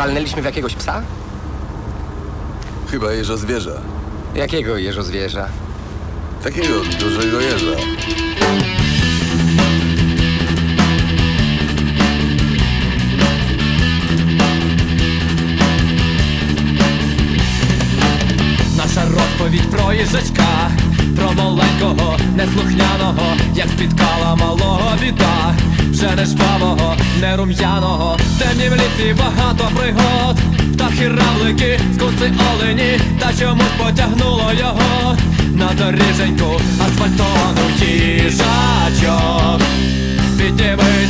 Walnęliśmy w jakiegoś psa? Chyba jeżo zwierza. Jakiego jeżo zwierza? Takiego dużego jeża. Розповідь про їжачка, про маленького, неслухняного, як спіткала малого біда, вже не жвавого, не рум'яного, темні в лісі багато пригод, птахи равлики, скуци олені, та чомусь потягнуло його. На доріженьку асфальтовану їжачок. Піднімись,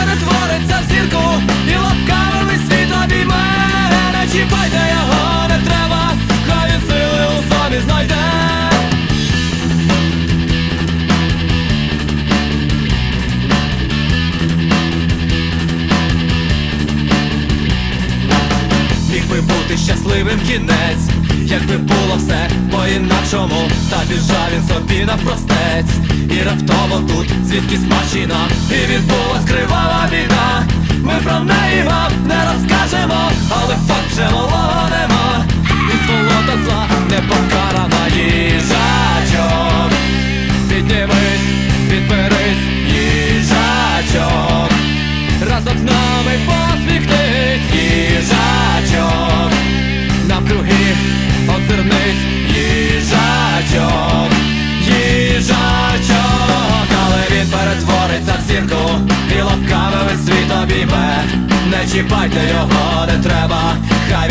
Міг щасливим кінець, якби було все по-інакшому, та біжав він собі навпростець. І раптово тут звідкись машина, і відбулась кривава біда. Ми про неї вам Не чіпайте його, не треба, хай